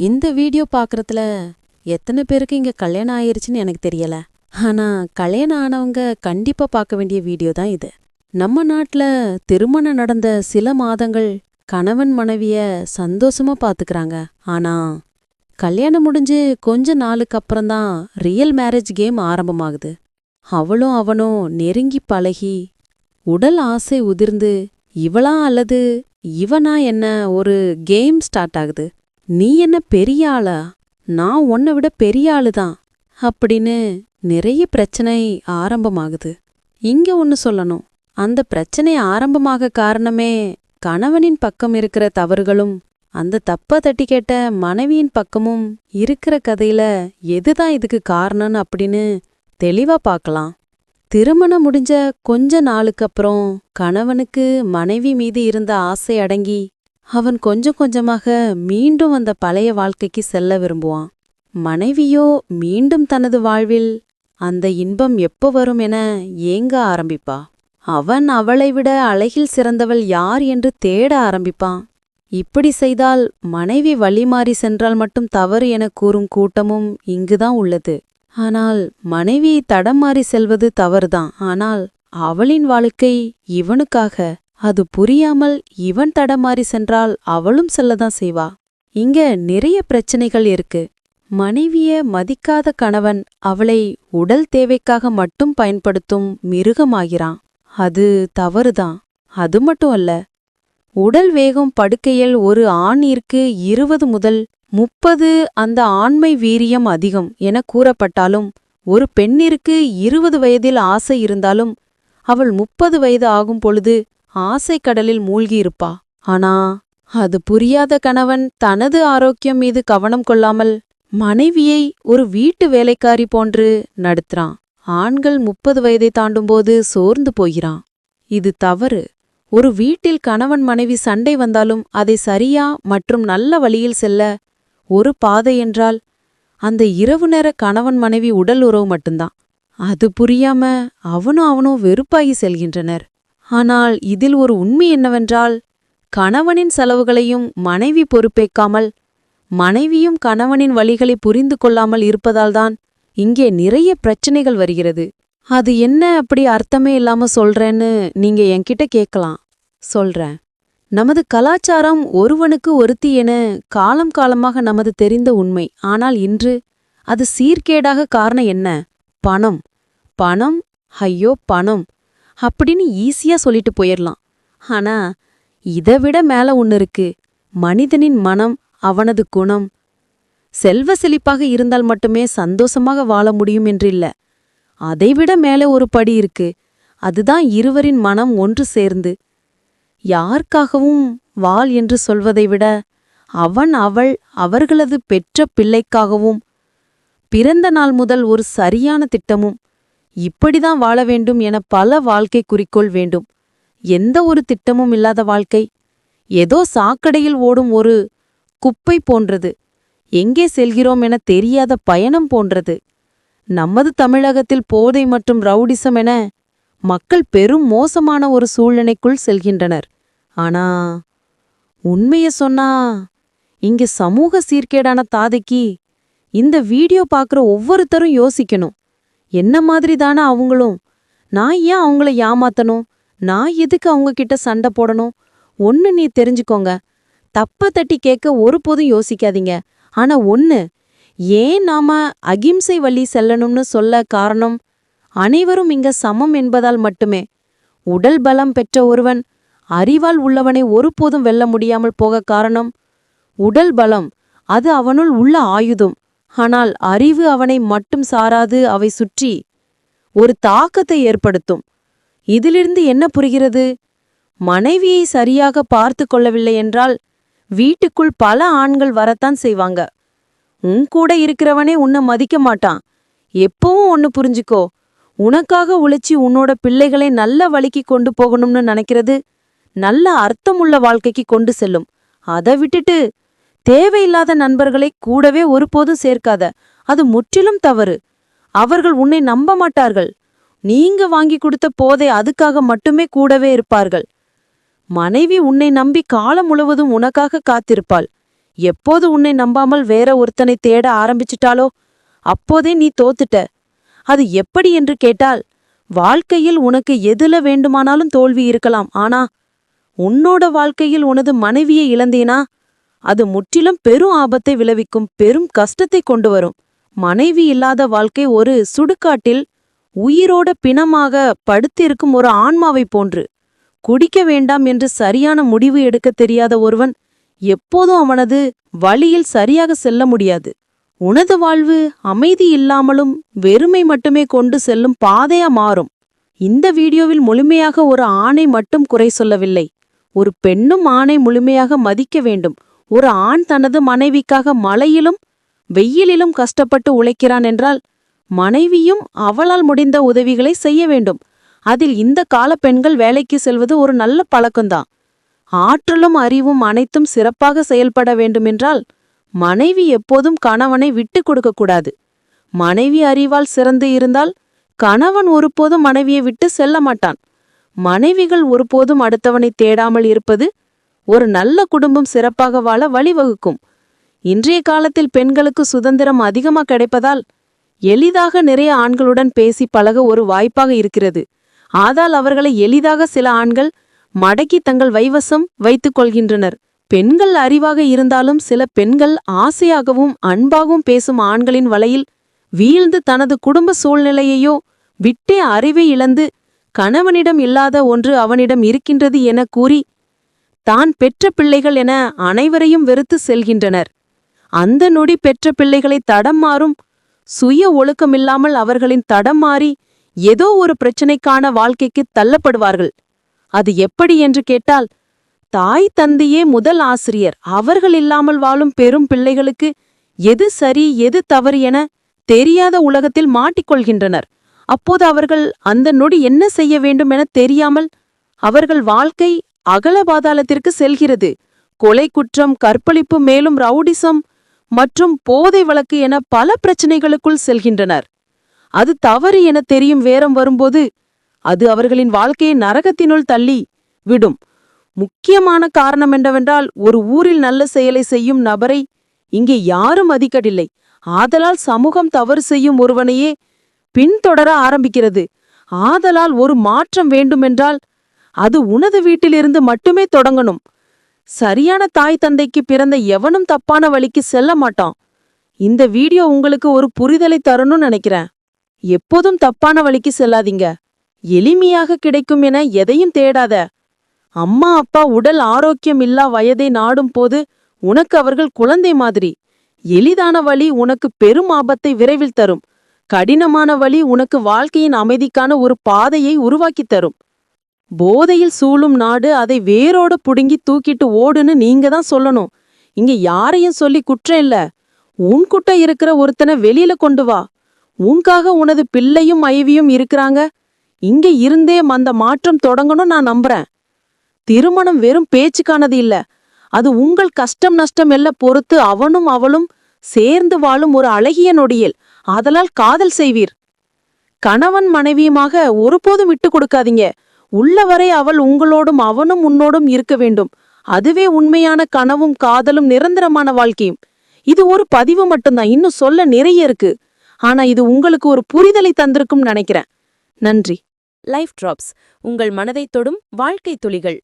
இந்த வீடியோ பார்க்கறதுல எத்தனை பேருக்கு இங்க கல்யாணம் ஆயிருச்சுன்னு எனக்கு தெரியல. ஆனா கல்யாணம் ஆனவங்க கண்டிப்பா பார்க்க வேண்டிய வீடியோ தான் இது. நம்ம நாட்டில் திருமணம் நடந்த சில மாதங்கள் கணவன் மனைவிய சந்தோஷமா பார்த்துக்கிறாங்க ஆனா கல்யாணம் முடிஞ்சு கொஞ்ச நாளுக்கு அப்புறம்தான் ரியல் மேரேஜ் கேம் ஆரம்பமாகுது. அவளும் அவனும் நெருங்கி பழகி உடல் ஆசை உதிர்ந்து இவளா அல்லது இவனா என்ன ஒரு கேம் ஸ்டார்ட் ஆகுது. நீ என்ன பெரிய ஆளா? நான் உன்னை விட பெரிய ஆளுதான். அப்படின்னு நிறைய பிரச்சனை ஆரம்பமாகுது. இங்க ஒன்னு சொல்லணும். அந்த பிரச்சனை ஆரம்பமாக காரணமே கணவனின் பக்கம் இருக்கிற தவறுகளும் அந்த தப்ப தட்டி கேட்ட மனைவியின் பக்கமும் இருக்கிற கதையில எதுதான் இதுக்கு காரணம்னு அப்படின்னு தெளிவா பார்க்கலாம். திருமணம் முடிஞ்ச கொஞ்ச நாளுக்கு அப்புறம் கணவனுக்கு மனைவி மீது இருந்த ஆசை அடங்கி அவன் கொஞ்சம் கொஞ்சமாக மீண்டும் அந்த பழைய வாழ்க்கைக்கு செல்ல விரும்புவான். மனைவியோ மீண்டும் தனது வாழ்வில் அந்த இன்பம் எப்போ வரும் என ஏங்க ஆரம்பிப்பா? அவன் அவளை விட அழகில் சிறந்தவள் யார் என்று தேட ஆரம்பிப்பான். இப்படி செய்தால் மனைவி வழி மாறி சென்றால் மட்டும் தவறு என கூறும் கூட்டமும் இங்குதான் உள்ளது. ஆனால் மனைவி தடம் மாறி செல்வது தவறுதான். ஆனால் அவளின் வாழ்க்கை இவனுக்காக அது புரியாமல் இவன் தடமாறி சென்றால் அவளும் செல்லதான் செய்வா. இங்க நிறைய பிரச்சனைகள் இருக்கு. மனைவிய மதிக்காத கணவன் அவளை உடல் தேவைக்காக மட்டும் பயன்படுத்தும் மிருகமாகிறான். அது தவறுதான். அது மட்டும் அல்ல. உடல் வேகம் படுக்கையில் ஒரு ஆணிற்கு இருபது முதல் முப்பது அந்த ஆண்மை வீரியம் அதிகம் என கூறப்பட்டாலும் ஒரு பெண்ணிற்கு இருபது வயதில் ஆசை இருந்தாலும் அவள் முப்பது வயது ஆகும் பொழுது ஆசை கடலில் மூழ்கியிருப்பா. ஆனா அது புரியாத கணவன் தனது ஆரோக்கியம் மீது கவனம் கொள்ளாமல் மனைவியை ஒரு வீட்டு வேலைக்காரி போன்று நடத்துறான். ஆண்கள் முப்பது வயதை தாண்டும்போது சோர்ந்து போகிறான். இது தவறு. ஒரு வீட்டில் கணவன் மனைவி சண்டை வந்தாலும் அதை சரியா மற்றும் நல்ல வழியில் செல்ல ஒரு பாதை என்றால் அந்த இரவு நேர கணவன் மனைவி உடல் உறவு மட்டும்தான். அது புரியாம அவனும் அவனும் வெறுப்பாகி செல்கின்றனர். ஆனால் இதில் ஒரு உண்மை என்னவென்றால் கணவனின் செலவுகளையும் மனைவி பொறுப்பேற்காமல் மனைவியும் கணவனின் வழிகளை புரிந்து கொள்ளாமல் இருப்பதால்தான் இங்கே நிறைய பிரச்சனைகள் வருகிறது. அது என்ன அப்படி அர்த்தமே இல்லாம சொல்றேன்னு நீங்க என்கிட்ட கேட்கலாம். சொல்றேன். நமது கலாச்சாரம் ஒருவனுக்கு ஒருத்தி என காலம் காலமாக நமது தெரிந்த உண்மை. ஆனால் இன்று அது சீர்கேடாக காரணம் என்ன? பணம். பணம்? ஐயோ பணம். அப்படின்னு ஈஸியா சொல்லிட்டு போயிடலாம் ஆனா இதை விட மேல ஒன்னு இருக்கு. மனிதனின் மனம் அவனது குணம். செல்வ செழிப்பாக இருந்தால் மட்டுமே சந்தோஷமாக வாழ முடியும் என்றில்ல. அதைவிட மேலே ஒரு படி இருக்கு. அதுதான் இருவரின் மனம் ஒன்று சேர்ந்து. யாருக்காகவும் வாழ் என்று சொல்வதை விட அவன் அவள் அவர்களது பெற்ற பிள்ளைக்காகவும். பிறந்த நாள் முதல் ஒரு சரியான திட்டமும் இப்படிதான் வாழ வேண்டும் என பல வாழ்க்கை குறிக்கோள் வேண்டும். எந்த ஒரு திட்டமும் இல்லாத வாழ்க்கை. ஏதோ சாக்கடையில் ஓடும் ஒரு குப்பை போன்றது. எங்கே செல்கிறோம் என தெரியாத பயணம் போன்றது. நமது தமிழகத்தில் போதை மற்றும் ரவுடிசம் என மக்கள் பெரும் மோசமான ஒரு சூழ்நிலைக்குள் செல்கின்றனர். ஆனா உண்மைய சொன்னா இங்க சமூக சீர்கேடான தாதைக்கு இந்த வீடியோ பார்க்குற ஒவ்வொருத்தரும் யோசிக்கணும். என்ன மாதிரி தானே அவங்களும்? நான் ஏன் அவங்கள ஏமாத்தணும்? நான் எதுக்கு அவங்க கிட்ட சண்டை போடணும்? ஒன்னு நீ தெரிஞ்சுக்கோங்க. தப்ப தட்டி கேட்க ஒருபோதும் யோசிக்காதீங்க. ஆனா ஒன்னு ஏன் நாம அகிம்சை வழி செல்லணும்னு சொல்ல காரணம்? அனைவரும் இங்க சமம் என்பதால் மட்டுமே. உடல் பலம் பெற்ற ஒருவன் அறிவால் உள்ளவனை ஒருபோதும் வெல்ல முடியாமல் போக காரணம்? உடல் பலம் அது அவனுள் உள்ள ஆயுதம். ஆனால் அறிவு அவனை மட்டும் சாராது அவை சுற்றி ஒரு தாக்கத்தை ஏற்படுத்தும். இதிலிருந்து என்ன புரிகிறது? மனைவியை சரியாக பார்த்து கொள்ளவில்லை என்றால் வீட்டுக்குள் பல ஆண்கள் வரத்தான் செய்வாங்க. உன் கூட இருக்கிறவனே உன்னை மதிக்க மாட்டான். எப்பவும் ஒன்னு புரிஞ்சுக்கோ உனக்காக உழைச்சி உன்னோட பிள்ளைகளை நல்ல வழிக்கு கொண்டு போகணும்னு நினைக்கிறது நல்ல அர்த்தமுள்ள வாழ்க்கைக்கு கொண்டு செல்லும். அதை விட்டுட்டு தேவையில்லாத நண்பர்களை கூடவே ஒருபோதும் சேர்க்காத. அது முற்றிலும் தவறு. அவர்கள் உன்னை நம்ப மாட்டார்கள். நீங்க வாங்கி கொடுத்த போதை அதுக்காக மட்டுமே கூடவே இருப்பார்கள். மனைவி உன்னை நம்பி காலம் முழுவதும் உனக்காக காத்திருப்பாள். எப்போது உன்னை நம்பாமல் வேற ஒருத்தனை தேட ஆரம்பிச்சிட்டாலோ அப்போதே நீ தோத்துட்ட. அது எப்படி என்று கேட்டால் வாழ்க்கையில் உனக்கு எதுல வேண்டுமானாலும் தோல்வி இருக்கலாம். ஆனா உன்னோட வாழ்க்கையில் உனது மனைவியை இழந்தேனா? அது முற்றிலும் பெரும் ஆபத்தை விளைவிக்கும் பெரும் கஷ்டத்தை கொண்டு வரும். மனைவி இல்லாத வாழ்க்கை ஒரு சுடுகாட்டில் உயிரோட பிணமாக படுத்திருக்கும் ஒரு ஆன்மாவைப் போன்று. குடிக்க வேண்டாம் என்று சரியான முடிவு எடுக்கத் தெரியாத ஒருவன் எப்போதும் அவனது வழியில் சரியாக செல்ல முடியாது. உனது வாழ்வு அமைதி இல்லாமலும் வெறுமை மட்டுமே கொண்டு செல்லும் பாதையா மாறும். இந்த வீடியோவில் முழுமையாக ஒரு ஆணை மட்டும் குறை சொல்லவில்லை. ஒரு பெண்ணும் ஆணை முழுமையாக மதிக்க வேண்டும். ஒரு ஆண் தனது மனைவிக்காக மழையிலும் வெயிலிலும் கஷ்டப்பட்டு உழைக்கிறான் என்றால் மனைவியும் அவளால் முடிந்த உதவிகளை செய்ய வேண்டும். அதில் இந்த கால பெண்கள் வேலைக்கு செல்வது ஒரு நல்ல பழக்கம்தான். ஆற்றலும் அறிவும் அனைத்தும் சிறப்பாக செயல்பட வேண்டுமென்றால் மனைவி எப்போதும் கணவனை விட்டு கொடுக்கக்கூடாது மனைவி அறிவால் சிறந்து இருந்தால் கணவன் ஒருபோதும் மனைவியை விட்டு செல்ல மாட்டான். மனைவிகள் ஒருபோதும் அடுத்தவனை தேடாமல் இருப்பது ஒரு நல்ல குடும்பம் சிறப்பாக வாழ வழிவகுக்கும். இன்றைய காலத்தில் பெண்களுக்கு சுதந்திரம் அதிகமாக கிடைப்பதால் எளிதாக நிறைய ஆண்களுடன் பேசி பழக ஒரு வாய்ப்பாக இருக்கிறது. ஆதால் அவர்களை எளிதாக சில ஆண்கள் மடக்கி தங்கள் வைவசம் வைத்துக் கொள்கின்றனர். பெண்கள் அறிவாக இருந்தாலும் சில பெண்கள் ஆசையாகவும் அன்பாகவும் பேசும் ஆண்களின் வலையில் வீழ்ந்து தனது குடும்ப சூழ்நிலையையோ விட்டே அறிவை இழந்து கணவனிடம் இல்லாத ஒன்று அவனிடம் இருக்கின்றது என கூறி தான் பெற்ற பிள்ளைகள் என அனைவரையும் வெறுத்து செல்கின்றனர். அந்த நொடி பெற்ற பிள்ளைகளை தடம் மாறும் சுய ஒழுக்கமில்லாமல் அவர்களின் தடம் மாறி ஏதோ ஒரு பிரச்சனைக்கான வாழ்க்கைக்கு தள்ளப்படுவார்கள். அது எப்படி என்று கேட்டால் தாய் தந்தையே முதல் ஆசிரியர் அவர்கள் இல்லாமல் வாழும் பெரும் பிள்ளைகளுக்கு எது சரி எது தவறு என தெரியாத உலகத்தில் மாட்டிக்கொள்கின்றனர். அப்போது அவர்கள் அந்த நொடி என்ன செய்ய வேண்டும் என தெரியாமல் அவர்கள் வாழ்க்கை அகல பாதாளத்திற்கு செல்கிறது. கொலை குற்றம் கற்பழிப்பு மேலும் ரவுடிசம் மற்றும் போதை வழக்கு என பல பிரச்சனைகளுக்குள் செல்கின்றனர். அது தவறு என தெரியும் வேரம் வரும்போது அது அவர்களின் வாழ்க்கையை நரகத்தினுள் தள்ளி விடும். முக்கியமான காரணம் என்னவென்றால் ஒரு ஊரில் நல்ல செயலை செய்யும் நபரை இங்கே யாரும் மதிக்கடில்லை ஆதலால் சமூகம் தவறு செய்யும் ஒருவனையே பின்தொடர ஆரம்பிக்கிறது. ஆதலால் ஒரு மாற்றம் வேண்டுமென்றால் அது உனது வீட்டிலிருந்து மட்டுமே தொடங்கணும். சரியான தாய் தந்தைக்கு பிறந்த எவனும் தப்பான வழிக்கு செல்ல மாட்டான். இந்த வீடியோ உங்களுக்கு ஒரு புரிதலை தரணும்னு நினைக்கிறேன். எப்போதும் தப்பான வழிக்கு செல்லாதீங்க. எளிமையாக கிடைக்கும் என எதையும் தேடாத. அம்மா அப்பா உடல் ஆரோக்கியம் இல்லா வயதை நாடும் போது உனக்கு அவர்கள் குழந்தை மாதிரி. எளிதான வழி உனக்கு பெரும் ஆபத்தை விரைவில் தரும். கடினமான வழி உனக்கு வாழ்க்கையின் அமைதிக்கான ஒரு பாதையை உருவாக்கித் தரும். போதையில் சூழும் நாடு அதை வேரோட புடுங்கி தூக்கிட்டு ஓடுன்னு நீங்க தான் சொல்லணும். இங்க யாரையும் சொல்லி குற்றம் இல்ல. உன்கிட்ட இருக்கிற ஒருத்தனை வெளியில கொண்டு வா. உன்காக உனது பிள்ளையும் ஐவியும் இருக்கிறாங்க. இங்க இருந்தே அந்த மாற்றம் தொடங்கணும் நான் நம்புறேன். திருமணம் வெறும் பேச்சுக்கானது இல்ல. அது உங்கள் கஷ்டம் நஷ்டம் எல்லாம் பொறுத்து அவனும் அவளும் சேர்ந்து வாழும் ஒரு அழகிய நொடியில். அதனால் காதல் செய்வீர். கணவன் மனைவியுமாக ஒருபோதும் விட்டு கொடுக்காதீங்க. உள்ளவரை அவள் உங்களோடும் அவனும் உன்னோடும் இருக்க வேண்டும். அதுவே உண்மையான கனவும் காதலும் நிரந்தரமான வாழ்க்கையும். இது ஒரு பதிவு மட்டும்தான். இன்னும் சொல்ல நிறைய இருக்கு. ஆனா இது உங்களுக்கு ஒரு புரிதலை தந்திருக்கும் நினைக்கிறேன். நன்றி. லைஃப் டிராப்ஸ் உங்கள் மனதை தொடும் வாழ்க்கை துளிகள்.